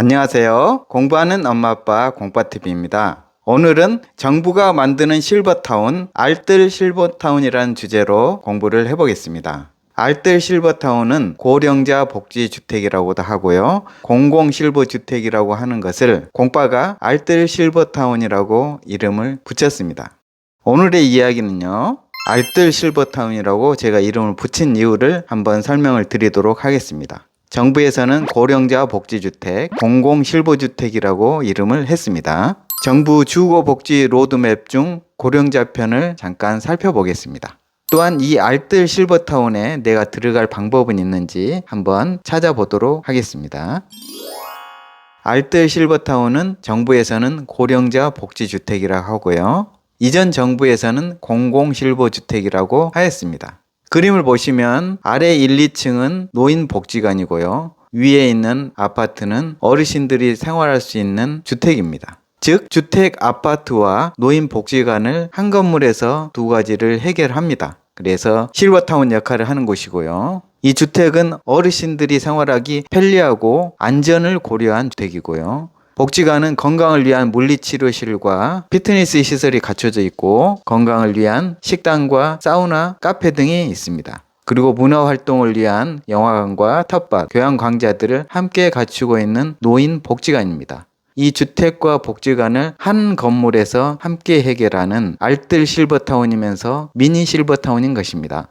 안녕하세요. 공부하는 엄마 아빠 공파TV입니다. 오늘은 정부가 만드는 실버타운, 알뜰 실버타운이라는 주제로 공부를 해보겠습니다. 알뜰 실버타운은 고령자 복지주택이라고도 하고요. 공공실버주택이라고 하는 것을 공파가 알뜰 실버타운이라고 이름을 붙였습니다. 오늘의 이야기는요. 알뜰 실버타운이라고 제가 이름을 붙인 이유를 한번 설명을 드리도록 하겠습니다. 정부에서는 고령자 복지주택, 공공실버주택이라고 이름을 했습니다. 정부 주거 복지 로드맵 중 고령자 편을 잠깐 살펴보겠습니다. 또한 이 알뜰 실버타운에 내가 들어갈 방법은 있는지 한번 찾아보도록 하겠습니다. 알뜰 실버타운은 정부에서는 고령자 복지주택이라고 하고요. 이전 정부에서는 공공실버주택이라고 하였습니다. 그림을 보시면 아래 1, 2층은 노인 복지관이고요. 위에 있는 아파트는 어르신들이 생활할 수 있는 주택입니다. 즉, 주택 아파트와 노인 복지관을 한 건물에서 두 가지를 해결합니다. 그래서 실버타운 역할을 하는 곳이고요. 이 주택은 어르신들이 생활하기 편리하고 안전을 고려한 주택이고요. 복지관은 건강을 위한 물리치료실과 피트니스 시설이 갖춰져 있고 건강을 위한 식당과 사우나, 카페 등이 있습니다. 그리고 문화 활동을 위한 영화관과 텃밭, 교양광자들을 함께 갖추고 있는 노인 복지관입니다. 이 주택과 복지관을 한 건물에서 함께 해결하는 알뜰 실버타운이면서 미니 실버타운인 것입니다.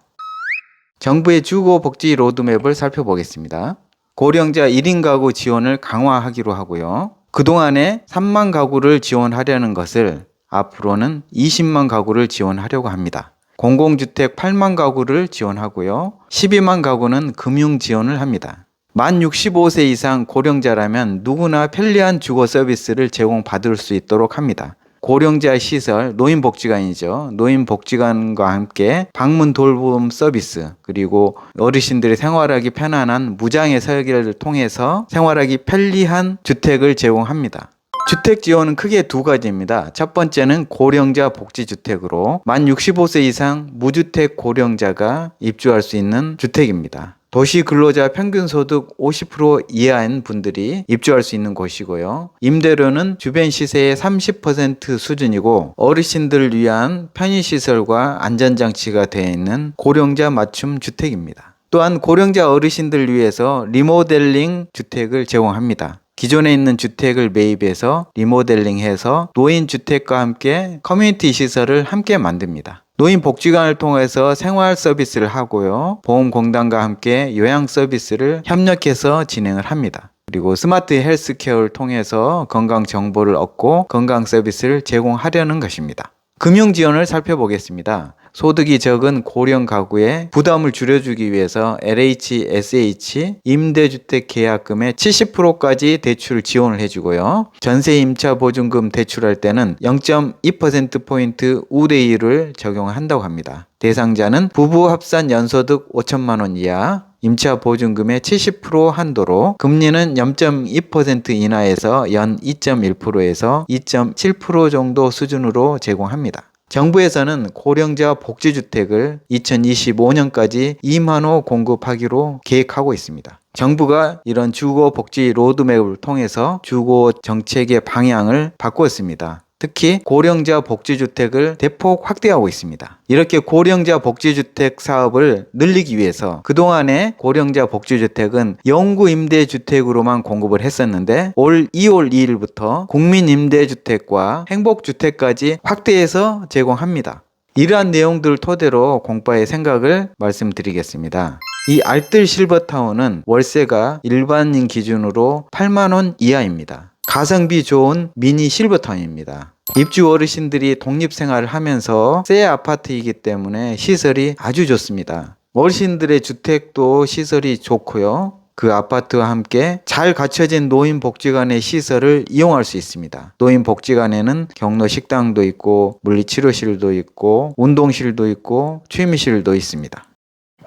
정부의 주거 복지 로드맵을 살펴보겠습니다. 고령자 1인 가구 지원을 강화하기로 하고요. 그동안에 3만 가구를 지원하려는 것을 앞으로는 20만 가구를 지원하려고 합니다. 공공주택 8만 가구를 지원하고요. 12만 가구는 금융 지원을 합니다. 만 65세 이상 고령자라면 누구나 편리한 주거 서비스를 제공받을 수 있도록 합니다. 고령자 시설, 노인복지관이죠. 노인복지관과 함께 방문 돌봄 서비스, 그리고 어르신들이 생활하기 편안한 무장애 설계를 통해서 생활하기 편리한 주택을 제공합니다. 주택 지원은 크게 두 가지입니다. 첫 번째는 고령자 복지주택으로 만 65세 이상 무주택 고령자가 입주할 수 있는 주택입니다. 도시 근로자 평균 소득 50% 이하인 분들이 입주할 수 있는 곳이고요. 임대료는 주변 시세의 30% 수준이고 어르신들을 위한 편의시설과 안전장치가 되어 있는 고령자 맞춤 주택입니다. 또한 고령자 어르신들 위해서 리모델링 주택을 제공합니다. 기존에 있는 주택을 매입해서 리모델링해서 노인 주택과 함께 커뮤니티 시설을 함께 만듭니다. 노인 복지관을 통해서 생활 서비스를 하고요. 보험공단과 함께 요양 서비스를 협력해서 진행을 합니다. 그리고 스마트 헬스케어를 통해서 건강 정보를 얻고 건강 서비스를 제공하려는 것입니다. 금융 지원을 살펴보겠습니다. 소득이 적은 고령 가구의 부담을 줄여주기 위해서 LHSH 임대주택 계약금의 70%까지 대출 지원을 해주고요. 전세 임차 보증금 대출할 때는 0.2%포인트 우대율을 적용한다고 합니다. 대상자는 부부 합산 연소득 5천만 원 이하, 임차 보증금의 70% 한도로 금리는 0.2% 인하에서 연 2.1%에서 2.7% 정도 수준으로 제공합니다. 정부에서는 고령자 복지주택을 2025년까지 2만 호 공급하기로 계획하고 있습니다. 정부가 이런 주거 복지 로드맵을 통해서 주거 정책의 방향을 바꾸었습니다. 특히 고령자 복지주택을 대폭 확대하고 있습니다. 이렇게 고령자 복지주택 사업을 늘리기 위해서 그동안에 고령자 복지주택은 영구 임대주택으로만 공급을 했었는데 올 2월 2일부터 국민 임대주택과 행복주택까지 확대해서 제공합니다. 이러한 내용들을 토대로 공파의 생각을 말씀드리겠습니다. 이 알뜰 실버타운은 월세가 일반인 기준으로 8만원 이하입니다. 가성비 좋은 미니 실버타운입니다. 입주 어르신들이 독립생활을 하면서 새 아파트이기 때문에 시설이 아주 좋습니다. 어르신들의 주택도 시설이 좋고요. 그 아파트와 함께 잘 갖춰진 노인복지관의 시설을 이용할 수 있습니다. 노인복지관에는 경로 식당도 있고 물리치료실도 있고 운동실도 있고 취미실도 있습니다.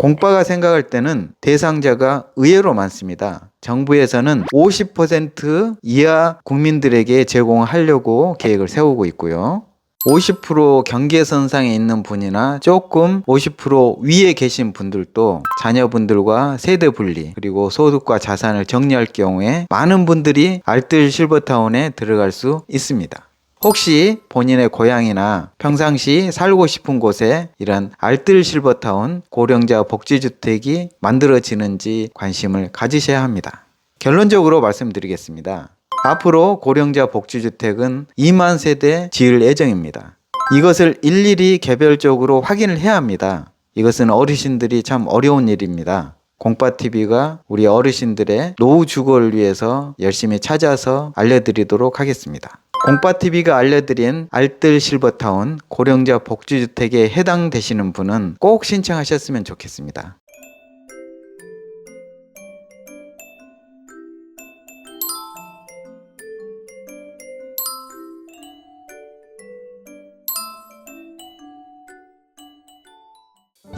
공빠가 생각할 때는 대상자가 의외로 많습니다. 정부에서는 50% 이하 국민들에게 제공하려고 계획을 세우고 있고요. 50% 경계선상에 있는 분이나 조금 50% 위에 계신 분들도 자녀분들과 세대 분리 그리고 소득과 자산을 정리할 경우에 많은 분들이 알뜰 실버타운에 들어갈 수 있습니다. 혹시 본인의 고향이나 평상시 살고 싶은 곳에 이런 알뜰 실버타운 고령자 복지주택이 만들어지는지 관심을 가지셔야 합니다. 결론적으로 말씀드리겠습니다. 앞으로 고령자 복지주택은 2만 세대 지을 예정입니다. 이것을 일일이 개별적으로 확인을 해야 합니다. 이것은 어르신들이 참 어려운 일입니다. 공파TV가 우리 어르신들의 노후 주거를 위해서 열심히 찾아서 알려드리도록 하겠습니다. 공파TV가 알려드린 알뜰 실버타운 고령자 복지주택에 해당되시는 분은 꼭 신청하셨으면 좋겠습니다.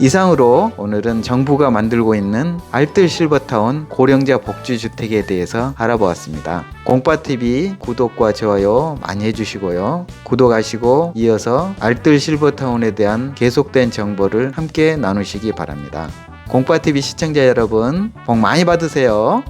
이상으로 오늘은 정부가 만들고 있는 알뜰 실버타운 고령자 복지주택에 대해서 알아보았습니다. 공파TV 구독과 좋아요 많이 해주시고요. 구독하시고 이어서 알뜰 실버타운에 대한 계속된 정보를 함께 나누시기 바랍니다. 공파TV 시청자 여러분, 복 많이 받으세요.